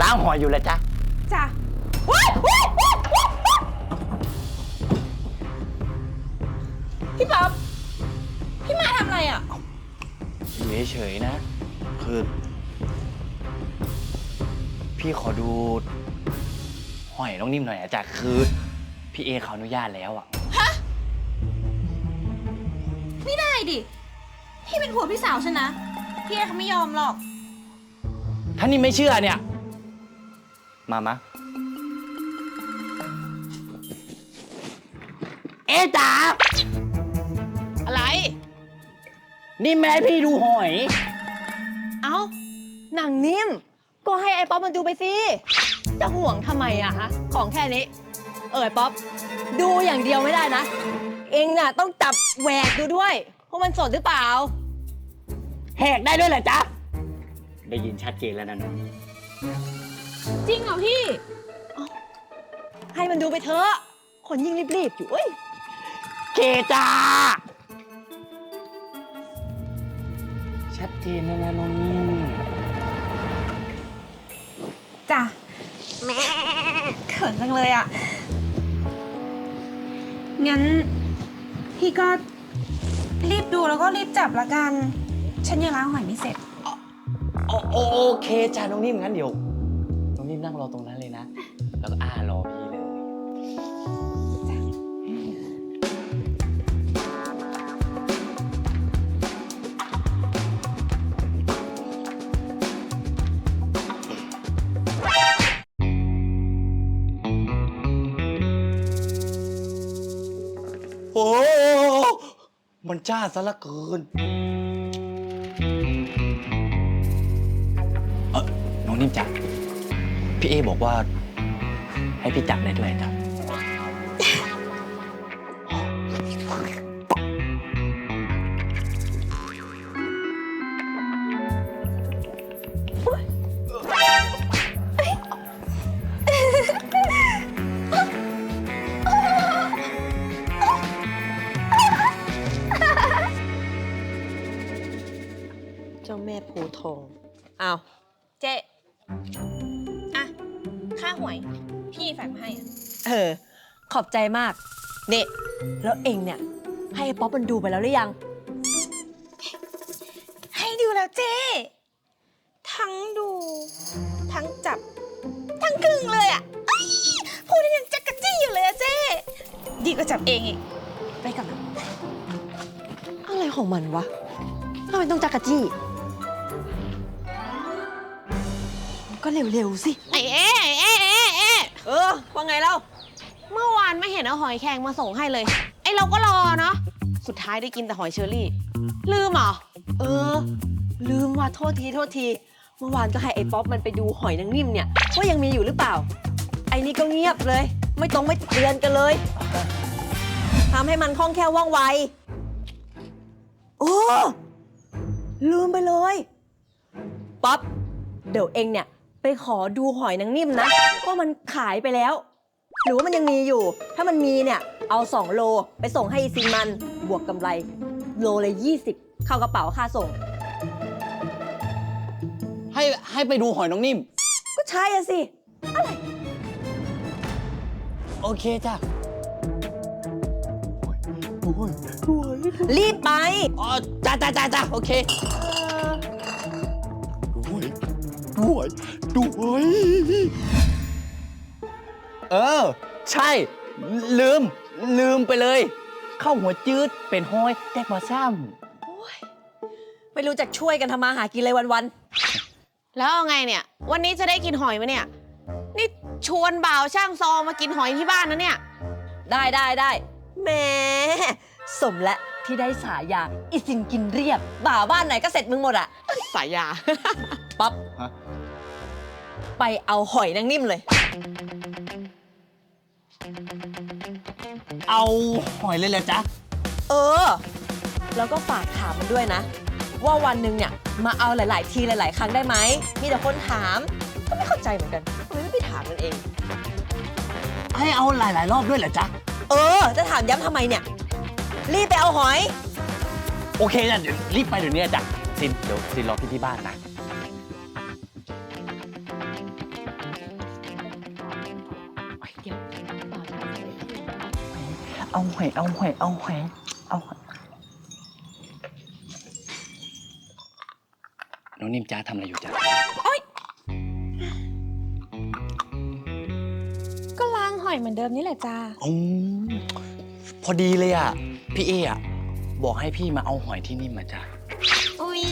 ล้างหอยอยู่แล้วจ้ะจ้ะว้ายว้ายว้ายว้ายว้ายพี่ป๊อปพี่มาทำอะไรอะ อยู่เฉยๆนะ คือ พี่ขอดู หอยน้องนิ่มหน่อยอะจ้ะคือ พี่เอเขาอนุญาตแล้วอะไม่ได้ดิ พี่เป็นผัวพี่สาวฉันนะ พี่เอเขาไม่ยอมหรอก ถ้านิ่มไม่เชื่อเนี่ย มามะเอะจ๋าอะไร นี่แม่ให้พี่ดูหอย เอ้า หนังนิ่ม ก็ให้ไอ้ป๊อปมันดูไปสิ จะห่วงทำไมอะฮะ ของแค่นี้ เออไอ้ป๊อป ดูอย่างเดียวไม่ได้นะ เองน่ะต้องจับแหวกดูด้วยว่ามันสดหรือเปล่า แหกได้ด้วยเหรอจ๊ะ ได้ยินชัดเจนแล้วนะน้อง จริงเหรอพี่ ให้มันดูไปเถอะคนยิ่งรีบๆอยู่เอ้ยเคจ้าชัดเจนแล้วนะน้องนิ่มจ้ะแม่เขินจังเลยอะ งั้น พี่ก็รีบดูแล้วก็รีบจับละกัน ฉันยังล้างหอยไม่เสร็จ โอโอโอเคจ้าน้องนิ่มงั้นเดี๋ยว นั่งรอตรงนั้นเลยนะ แล้วก็อ้ารอพี่เลย โอ้มันจ้าซะเหละเกินเออน้องนิ่มจับ พี่เอบอกว่าให้พี่จับได้ด้วยจ้ะเพี่แฝกมาให้อะเออ ขอบใจมากเนี่ยแล้วเองเนี่ย ให้ไอ้ป๊อปมันดูไปแล้วหรือยัง ให้ดูแล้วเจ๊ทั้งดู ทั้งจับ ทั้งกึ่งเลยอะเอ้ยพูดได้ยังจักกะจี้อยู่เลยอะเจ๊ดีกว่าจับเองอีกไปกับนะอะไรของมันวะทำไมต้องจักรจี้ ก็เร็วๆสิไอ้เอ๊ะไอ้เอ๊ะเอ๊ะ เออ ว่าไงเล่า เมื่อวานไม่เห็นเอาหอยแครงมาส่งให้เลย ไอเราก็รอเนาะ สุดท้ายได้กินแต่หอยเชอรี่ ลืมเหรอ เออ ลืมว่าโทษทีโทษที เมื่อวานก็ให้ไอ้ป๊อปมันไปดูหอยนางนิ่มเนี่ย ว่ายังมีอยู่หรือเปล่า ไอ้นี่ก็เงียบเลย ไม่ตรงไม่เตือนกันเลยทำให้มันคล่องแคล่วว่องไว โอ้ ลืมไปเลย ป๊อป เดี๋ยวเองเนี่ย ไปขอดูหอยนางนิ่มนะว่ามันขายไปแล้ว หรือว่ามันยังมีอยู่ ถ้ามันมีเนี่ย เอา 2 โลไปส่งให้อีซินมันบวกกำไร โลละ20 เข้ากระเป๋าค่าส่ง ให้ให้ไปดูหอยน้องนิ่ม ก็ใช่อะสิ โอเคจ้ะรีบไป อ๋อจ้าจ้าจ้าจ้าโอเคด้วย ด้วย ด้วย เออ ใช่ ลืม ลืมไปเลย เข้าหัวจืดเป็นห้อยแตกมาซ้ไม่รู้จักช่วยกันทำมาหากินเลยวันแล้วเอาไงเนี่ย วันนี้จะได้กินหอยไหมเนี่ย นี่ชวนบ่าวช่างซอมากินหอยที่บ้านนะเนี่ย ๆ ได้ได้ได้แหมสมและที่ได้ฉายาอิสินกินเรียบ บ่าวบ้านไหนก็เสร็จมึงหมดอะสายยาป๊อปำฮะ ไปเอาหอยนางนิ่มเลย เอาหอยเลยเหรอจ๊ะ เออ แล้วก็ฝากถามมันด้วยนะ ว่าวันหนึ่งเนี่ย มาเอาหลาย ๆ ทีหลาย ๆ ครั้งได้ไหม มีแต่คนถาม ก็ไม่เข้าใจเหมือนกันทำไมไม่ไปถามมันเอง ให้เอาหลาย ๆ รอบด้วยเหรอจ๊ะ เออ จะถามย้ำทำไมเนี่ย รีบไปเอาหอย โอเคจ้ะเดี๋ยวรีบไปเดี๋ยวนี้จ้ะซินเดี๋ยวซินรอพี่ที่บ้านนะ เอาหอยเอาหอยเอาหอยเอาหอยน้องนิ่มจ้าทำอะไรอยู่จ้าก็ล้างหอยเหมือนเดิมนี่แหละจ้าอืมพอดีเลยอะ พี่เออะ บอกให้พี่มาเอาหอยที่นี่มาจ้าอุ๊ย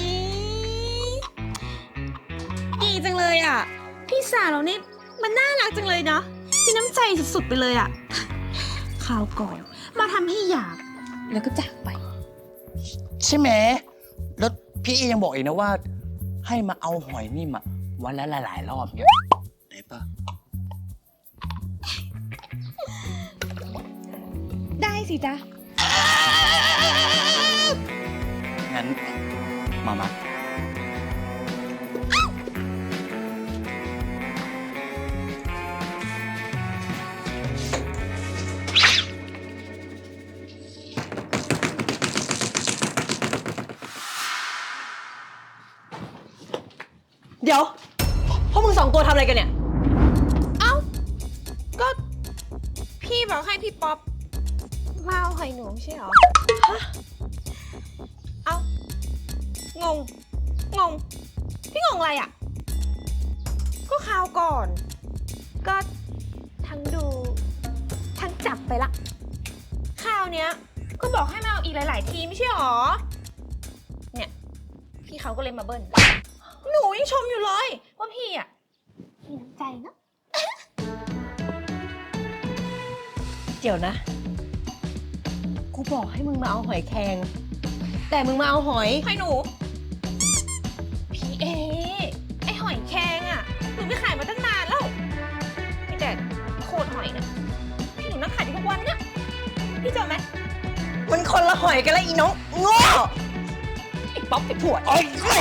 ดีจังเลยอะ พี่สาวเรานี่มันน่ารักจังเลยเนาะมีน้ำใจสุดๆไปเลยอะ คราวก่อน มาทำให้อยาก แล้วก็จากไป ใช่ไหมแล้วพี่เอยังบอกอีกนะว่า ให้มาเอาหอยนี่มาวันละหลายๆรอบเนี่ยไหนปะได้สิจ๊ะ งั้น มามา เดี๋ยว พวกมึงสองตัวทำอะไรกันเนี่ย เอ้า ก็ พี่บอกให้พี่ป๊อปมาเอาหอยหนูไม่ใช่เหรอเอ้า งง งง พี่งงอะไรอะ ก็คราวก่อน ก็ทั้งดู ทั้งจับไปละคราวเนี้ย ก็บอกให้มาเอาอีกหลาย ๆ ทีไม่ใช่หรอ เนี่ย พี่เขาก็เลยมาเบิ้ล หนูยังชมอยู่เลย ว่าพี่อะมีน้ำใจเนอะเดี๋ยวนะ กูบอกให้มึงมาเอาหอยแครงแต่มึงมาเอาหอยหอยหนู พี่เอ ไอหอยแครงอะหนูไปขายมาตั้งนานแล้วมีแต่โคตรหอยเนี่ยพี่หนูนั่งขายอยู่ทุกวันเนี่ยพี่เจอไหมมันคนละหอยกันแล้วอีน้องโง่ไอป๊อปไอผัวดโอ้ยไอ้